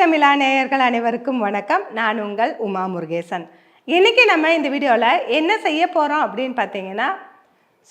தமிழா நேயர்கள் அனைவருக்கும் வணக்கம். நான் உங்கள் உமா முருகேசன். இன்னைக்கு நம்ம இந்த வீடியோவில் என்ன செய்ய போகிறோம் அப்படின்னு பார்த்தீங்கன்னா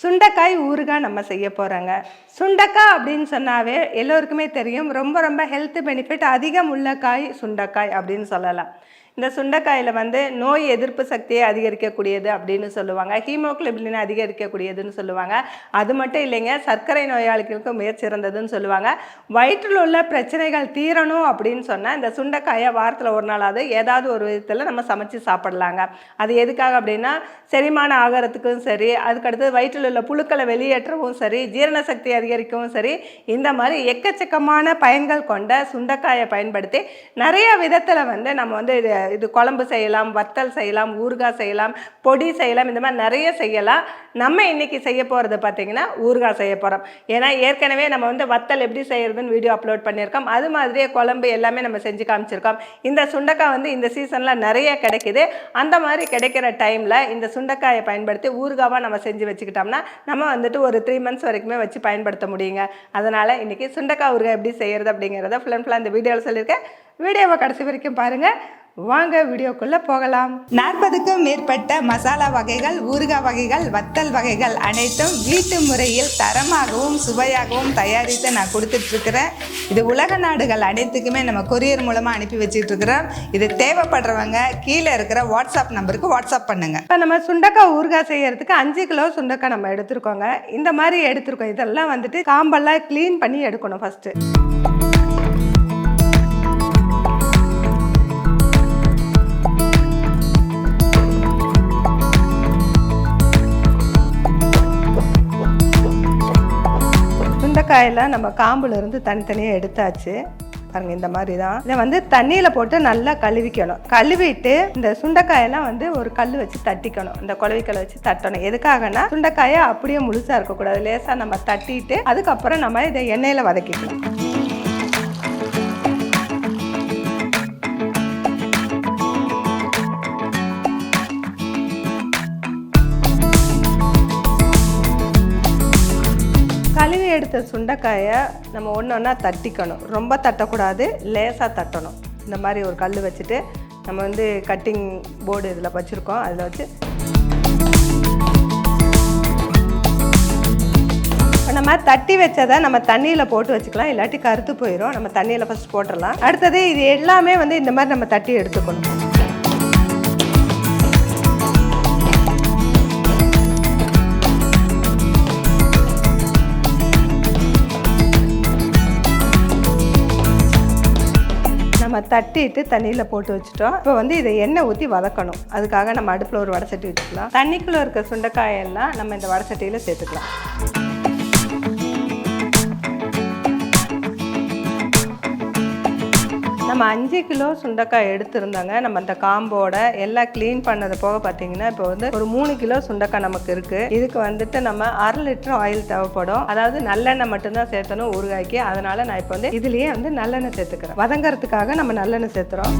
சுண்டைக்காய் ஊறுகாய் நம்ம செய்ய போகிறோங்க சுண்டைக்காய் அப்படின்னு சொன்னாவே எல்லோருக்குமே தெரியும். ரொம்ப ரொம்ப ஹெல்த் பெனிஃபிட் அதிகம் உள்ள காய் சுண்டைக்காய் அப்படின்னு சொல்லலாம். இந்த சுண்டைக்காயில் வந்து நோய் எதிர்ப்பு சக்தியை அதிகரிக்கக்கூடியது அப்படின்னு சொல்லுவாங்க. ஹீமோக்ளோபின் அதிகரிக்கக்கூடியதுன்னு சொல்லுவாங்க. அது மட்டும் இல்லைங்க சர்க்கரை நோயாளிகளுக்கு மிகச்சிறந்ததுன்னு சொல்லுவாங்க. வயிற்றில் உள்ள பிரச்சனைகள் தீரணும் அப்படின்னு சொன்னால் இந்த சுண்டைக்காயை வாரத்தில் ஒரு நாளாவது ஏதாவது ஒரு விதத்தில் நம்ம சமைச்சு சாப்பிடலாங்க. அது எதுக்காக அப்படின்னா செரிமானம் ஆகாரத்துக்கும் சரி அதுக்கடுத்து வயிற்றில் உள்ள புழுக்களை வெளியேற்றவும் சரி ஜீரண சக்தி அதிகரிக்கவும் சரி இந்த மாதிரி எக்கச்சக்கமான பயன்கள் கொண்ட சுண்டைக்காயை பயன்படுத்தி நிறைய விதத்தில் வந்து நம்ம வந்து இது குழம்பு செய்யலாம் வத்தல் செய்யலாம் ஊறுகாய் செய்யலாம் பொடி செய்யலாம் இந்த மாதிரி நிறைய செய்யலாம். நம்ம இன்னைக்கு செய்ய போகிறது பார்த்தீங்கன்னா ஊறுகாய் செய்ய போகிறோம் ஏன்னா ஏற்கனவே நம்ம வந்து வத்தல் எப்படி செய்யறதுன்னு வீடியோ அப்லோட் பண்ணியிருக்கோம். அது மாதிரியே குழம்பு எல்லாமே நம்ம செஞ்சு காமிச்சிருக்கோம். இந்த சுண்டக்காய் வந்து இந்த சீசனில் நிறைய கிடைக்குது. அந்த மாதிரி கிடைக்கிற டைமில் இந்த சுண்டக்காயை பயன்படுத்தி ஊறுகாவாக நம்ம செஞ்சு வச்சுக்கிட்டோம்னா நம்ம வந்துட்டு ஒரு த்ரீ மந்த்ஸ் வரைக்குமே வச்சு பயன்படுத்த முடியுங்க. அதனால் இன்றைக்கி சுண்டக்காய் ஊறுகாய் எப்படி செய்கிறது அப்படிங்கிறத ஃபுல் அண்ட் ஃபுல்லாக இந்த வீடியோவில் சொல்லியிருக்கேன். வீடியோவை கடைசி வரைக்கும் பாருங்கள் வாங்க வீடியோக்குள்ளே போகலாம். நாற்பதுக்கும் மேற்பட்ட மசாலா வகைகள் ஊறுகாய் வகைகள் வத்தல் வகைகள் அனைத்தும் வீட்டு முறையில் தரமாகவும் சுவையாகவும் தயாரித்து நான் கொடுத்துட்ருக்குறேன். இது உலக நாடுகள் அனைத்துக்குமே நம்ம கொரியர் மூலமாக அனுப்பி வச்சுட்டு இருக்கிறோம் இது தேவைப்படுறவங்க கீழே இருக்கிற வாட்ஸ்அப் நம்பருக்கு வாட்ஸ்அப் பண்ணுங்க. இப்போ நம்ம சுண்டக்காய் ஊறுகாய் செய்யறதுக்கு அஞ்சு கிலோ சுண்டக்காய் நம்ம எடுத்துருக்கோங்க. இந்த மாதிரி எடுத்துருக்கோம். இதெல்லாம் வந்துட்டு காம்பெல்லாம் க்ளீன் பண்ணி எடுக்கணும் ஃபஸ்ட்டு சுண்டைக்காயெல்லாம் நம்ம காம்புலேருந்து தனித்தனியாக எடுத்தாச்சு. பாருங்கள் இந்த மாதிரி தான் இதை வந்து தண்ணியில் போட்டு நல்லா கழுவிக்கணும். கழுவிட்டு இந்த சுண்டைக்காயெல்லாம் வந்து ஒரு கல் வச்சு தட்டிக்கணும். இந்த குழவிக்கல்லை வச்சு தட்டணும். எதுக்காகனா சுண்டைக்காயை அப்படியே முழுசாக இருக்கக்கூடாது. லேசாக நம்ம தட்டிட்டு அதுக்கப்புறம் நம்ம இதை எண்ணெயில் வதக்கிக்கணும் எடுத்த சுண்டைக்காயை நம்ம ஒன்று ஒன்றா தட்டிக்கணும். ரொம்ப தட்டக்கூடாது லேசாக தட்டணும். இந்த மாதிரி ஒரு கல் வச்சுட்டு நம்ம வந்து கட்டிங் போர்டு இதில் வச்சுருக்கோம். அதில் வச்சு நம்ம தட்டி வச்சதை நம்ம தண்ணியில் போட்டு வச்சுக்கலாம். இல்லாட்டி கருத்து போயிடும் நம்ம தண்ணியில் ஃபஸ்ட் போட்டுடலாம் அடுத்தது இது எல்லாமே வந்து இந்த மாதிரி நம்ம தட்டி எடுத்துக்கணும். தட்டிட்டு தண்ணியில் போட்டு வச்சுட்டோம். இப்போ வந்து இதை எண்ணெய் ஊற்றி வதக்கணும். அதுக்காக நம்ம அடுப்பில் ஒரு வடை சட்டி வச்சுக்கலாம். தண்ணிக்குள்ளே இருக்க சுண்டைக்காயெல்லாம் நம்ம இந்த வடை சட்டியில் சேர்த்துக்கலாம். நம்ம அஞ்சு கிலோ சுண்டக்காய் எடுத்திருந்தாங்க. நம்ம அந்த காம்போட எல்லாம் க்ளீன் பண்ணது போக பார்த்தீங்கன்னா இப்போ வந்து ஒரு மூணு கிலோ சுண்டக்காய் நமக்கு இருக்குது இதுக்கு வந்துட்டு நம்ம அரை லிட்டர் ஆயில் தேவைப்படும். அதாவது நல்லெண்ணெய் மட்டும்தான் சேர்த்தணும் ஊறுகாய்க்கு. அதனால் நான் இப்போ வந்து இதுலேயே வந்து நல்லெண்ணெய் சேர்த்துக்கிறேன். வதங்கிறதுக்காக நம்ம நல்லெண்ணெய் சேர்த்துறோம்.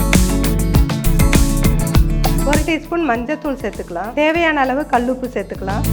ஒரு டீஸ்பூன் மஞ்சத்தூள் சேர்த்துக்கலாம். தேவையான அளவு கல்லுப்பு சேர்த்துக்கலாம்.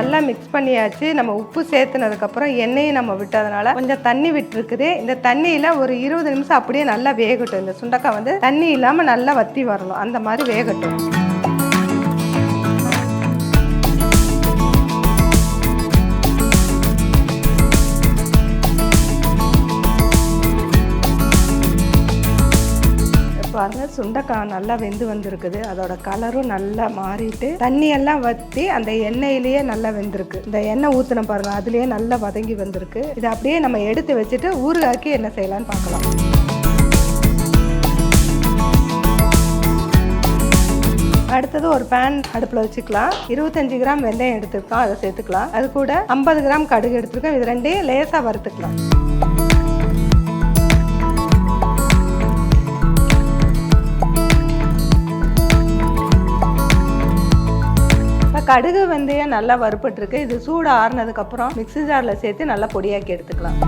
நல்லா மிக்ஸ் பண்ணியாச்சு. நம்ம உப்பு சேர்த்துனதுக்கப்புறம் எண்ணெயும் நம்ம விட்டதுனால கொஞ்சம் தண்ணி விட்டுருக்குது. இந்த தண்ணியில் ஒரு இருபது நிமிஷம் அப்படியே நல்லா வேகட்டும். இந்த சுண்டக்காய் வந்து தண்ணி இல்லாமல் நல்லா வத்தி வரணும். அந்த மாதிரி வேகட்டும். சுண்டைக்காய் நல்லா வெந்து வந்திருக்குது. அதோட கலரும் நல்லா மாறிட்டு தண்ணியெல்லாம் வற்றி அந்த எண்ணெயிலேயே நல்லா வெந்திருக்கு. இந்த எண்ணெய் ஊற்றின பாருங்கள் அதுலேயே நல்லா வதங்கி வந்திருக்கு. இதை அப்படியே நம்ம எடுத்து வச்சுட்டு ஊறுகாய்க்கு என்ன செய்யலாம்னு பார்க்கலாம். அடுத்தது ஒரு பேன் அடுப்பில் வச்சுக்கலாம். இருபத்தஞ்சு கிராம் வெந்தயம் எடுத்துருக்கோம் அதை சேர்த்துக்கலாம். அது கூட ஐம்பது கிராம் கடுகு எடுத்துருக்கோம் இது ரெண்டையும் லேசாக வறுத்துக்கலாம். கடுகு வெந்தயம் நல்லா வறுப்பட்டுருக்கு இது சூடு ஆறுனதுக்கப்புறம் மிக்ஸி ஜாரில் சேர்த்து நல்லா பொடியாக்கி எடுத்துக்கலாம்.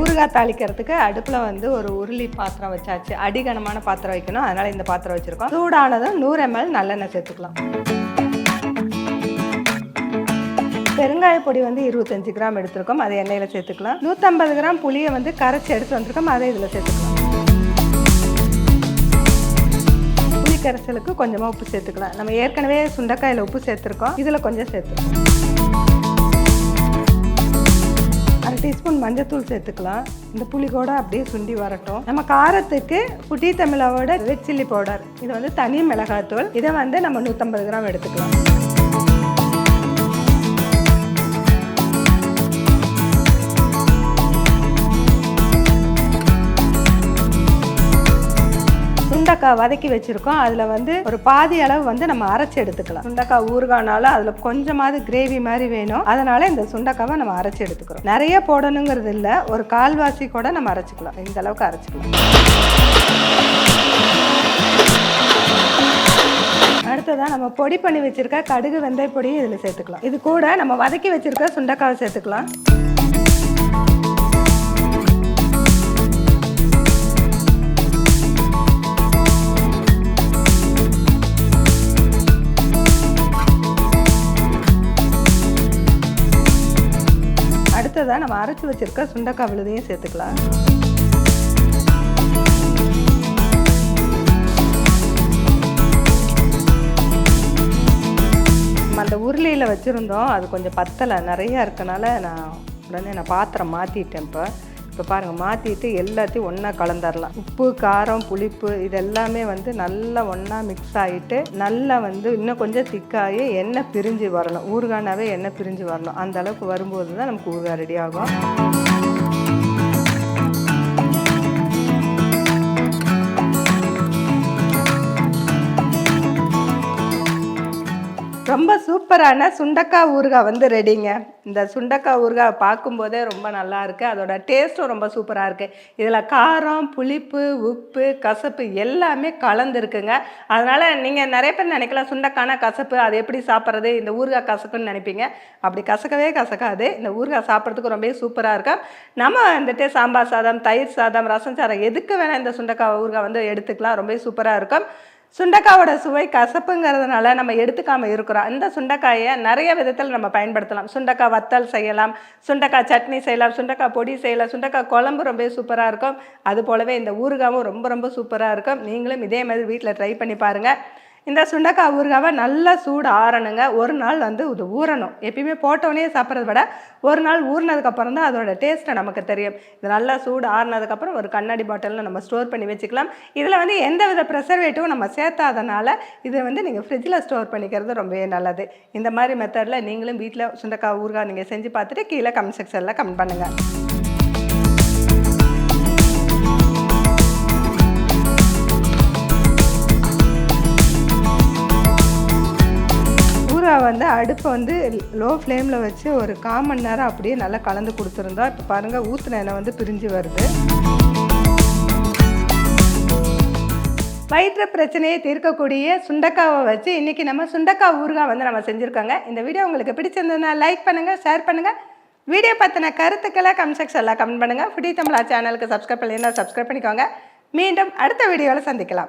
ஊறுகாய் தாளிக்கிறதுக்கு அடுப்பில் வந்து ஒரு உருளி பாத்திரம் வச்சாச்சு. அடிகனமான பாத்திரம் வைக்கணும். அதனால் இந்த பாத்திரம் வச்சுருக்கோம். சூடானதும் நூறு எம்எல் நல்லெண்ணெய் சேர்த்துக்கலாம். பெருங்காய பொடி வந்து இருபத்தஞ்சு கிராம் எடுத்திருக்கோம். அதை எண்ணெயில் சேர்த்துக்கலாம். நூற்றம்பது கிராம் புளியை வந்து கரைச்சி எடுத்து வந்திருக்கோம் அதை இதில் சேர்த்துக்கலாம். புளி கரைசலுக்கு கொஞ்சமாக உப்பு சேர்த்துக்கலாம். நம்ம ஏற்கனவே சுண்டைக்காயில் உப்பு சேர்த்துருக்கோம். இதில் கொஞ்சம் சேர்த்துக்கலாம். அரை டீஸ்பூன் மஞ்சத்தூள் சேர்த்துக்கலாம். இந்த புளி கூட அப்படியே சுண்டி வரட்டும். நம்ம காரத்துக்கு புட்டி தமிழாவோட ரெட் சில்லி பவுடர் இது வந்து தனி மிளகாத்தூள் இதை வந்து நம்ம நூற்றம்பது கிராம் எடுத்துக்கலாம். சுண்டக்காய் வதக்கி வச்சுருக்கோம். அதில் வந்து ஒரு பாதி அளவு வந்து நம்ம அரைச்சி எடுத்துக்கலாம். சுண்டக்காய் ஊறுகானால அதில் கொஞ்சமாவது கிரேவி மாதிரி வேணும். அதனால் இந்த சுண்டக்காவை நம்ம அரைச்சி எடுத்துக்கிறோம். நிறைய போடணுங்கிறது இல்லை. ஒரு கால்வாசி கூட நம்ம அரைச்சிக்கலாம். இந்த அளவுக்கு அரைச்சிக்கலாம். அடுத்ததாக நம்ம பொடி பண்ணி வச்சிருக்க கடுகு வெந்தய பொடியும் இதில் சேர்த்துக்கலாம். இது கூட நம்ம வதக்கி வச்சிருக்க சுண்டக்காவை சேர்த்துக்கலாம். அடுத்ததாக நம்ம அரைச்சி வச்சிருக்க சுண்டக்காய் விழுதையும் சேர்த்துக்கலாம். நம்ம அந்த உருளியில் வச்சுருந்தோம். அது கொஞ்சம் பத்தலை. நிறையா இருக்கனால நான் உடனே நான் பாத்திரம் மாற்றிட்டேன் இப்போ. இப்போ பாருங்கள் மாற்றிட்டு எல்லாத்தையும் ஒன்றா கலந்துடலாம் உப்பு காரம் புளிப்பு இதெல்லாமே வந்து நல்லா ஒன்றா மிக்ஸ் ஆகிட்டு நல்லா வந்து இன்னும் கொஞ்சம் திக்காகி எண்ணெய் பிரிஞ்சு வரணும். ஊறுகானாவே எண்ணெய் பிரிஞ்சு வரணும். அந்த அளவுக்கு வரும்போது தான் நமக்கு ஊறுகாய் ரெடி ஆகும். ரொம்ப சூப்பரான சுண்டக்காய் ஊறுகாய் வந்து ரெடிங்க இந்த சுண்டக்காய் ஊறுகாய் பார்க்கும்போதே ரொம்ப நல்லா இருக்குது அதோட டேஸ்ட்டும் ரொம்ப சூப்பராக இருக்குது இதில் காரம் புளிப்பு உப்பு கசப்பு எல்லாமே கலந்துருக்குங்க. அதனால் நீங்கள் நிறைய பேர் நினைக்கலாம் சுண்டக்கான கசப்பு அது எப்படி சாப்பிட்றது இந்த ஊறுகாய் கசக்குன்னு நினைப்பீங்க. அப்படி கசக்கவே கசக்காது. இந்த ஊறுகாய் சாப்பிட்றதுக்கு ரொம்பவே சூப்பராக இருக்கும். நம்ம வந்துட்டு சாம்பார் சாதம் தயிர் சாதம் ரசம் சாதம் எதுக்கு வேணால் இந்த சுண்டக்காய் ஊறுகாய் வந்து எடுத்துக்கலாம். ரொம்பவே சூப்பராக இருக்கும். சுண்டைக்காவோட சுவை கசப்புங்கிறதுனால நம்ம எடுத்துக்காமல் இருக்கிறோம். இந்த சுண்டைக்காயை நிறைய விதத்தில் நம்ம பயன்படுத்தலாம். சுண்டைக்காய் வத்தல் செய்யலாம் சுண்டைக்காய் சட்னி செய்யலாம் சுண்டைக்காய் பொடி செய்யலாம் சுண்டைக்காய் குழம்பு ரொம்ப சூப்பராக இருக்கும். அது போலவே இந்த ஊறுகாவும் ரொம்ப ரொம்ப சூப்பராக இருக்கும். நீங்களும் இதே மாதிரி வீட்டில் ட்ரை பண்ணி பாருங்கள் இந்த சுண்டக்காய் ஊறுகாவை நல்லா சூடு ஆறணுங்க. ஒரு நாள் வந்து இது ஊறணும். எப்பயுமே போட்டோடனே சாப்பிட்றத விட ஒரு நாள் ஊறினதுக்கப்புறம் தான் அதோட டேஸ்ட்டை நமக்கு தெரியும். இது நல்லா சூடு ஆறுனதுக்கப்புறம் ஒரு கண்ணாடி பாட்டிலில் நம்ம ஸ்டோர் பண்ணி வச்சுக்கலாம். இதில் வந்து எந்த வித ப்ரெசர்வேட்டிவும் நம்ம சேர்த்தாதனால இதை வந்து நீங்கள் ஃப்ரிட்ஜில் ஸ்டோர் பண்ணிக்கிறது ரொம்பவே நல்லது. இந்த மாதிரி மெத்தடில் நீங்களும் வீட்டில் சுண்டக்காய் ஊறுகாய் நீங்கள் செஞ்சு பார்த்துட்டு கீழே கமெண்ட் செக்ஷனில் கமெண்ட் பண்ணுங்கள் ஊறுகாய் வந்து அடுப்பை வந்து லோ ஃப்ளேமில் வச்சு ஒரு கால் மணி நேரம் அப்படியே நல்லா கலந்து கொடுத்துருந்தோம் இப்போ பாருங்கள் ஊற்றின எண்ணெய் வந்து பிரிஞ்சு வருது. வயிற்று பிரச்சனையை தீர்க்கக்கூடிய சுண்டக்காவை வச்சு இன்றைக்கி நம்ம சுண்டக்காய் ஊறுகாய் வந்து நம்ம செஞ்சுருக்கோங்க. இந்த வீடியோ உங்களுக்கு பிடிச்சிருந்ததுன்னா லைக் பண்ணுங்கள் ஷேர் பண்ணுங்கள் வீடியோ பற்றின கருத்துக்களை கமெண்ட் செக்ஷனில் கமெண்ட் பண்ணுங்கள் ஃபுடி தமிழா சேனலுக்கு சப்ஸ்கிரைப் பண்ணியிருந்தா சப்ஸ்கிரைப் பண்ணிக்கோங்க. மீண்டும் அடுத்த வீடியோவில் சந்திக்கலாம்.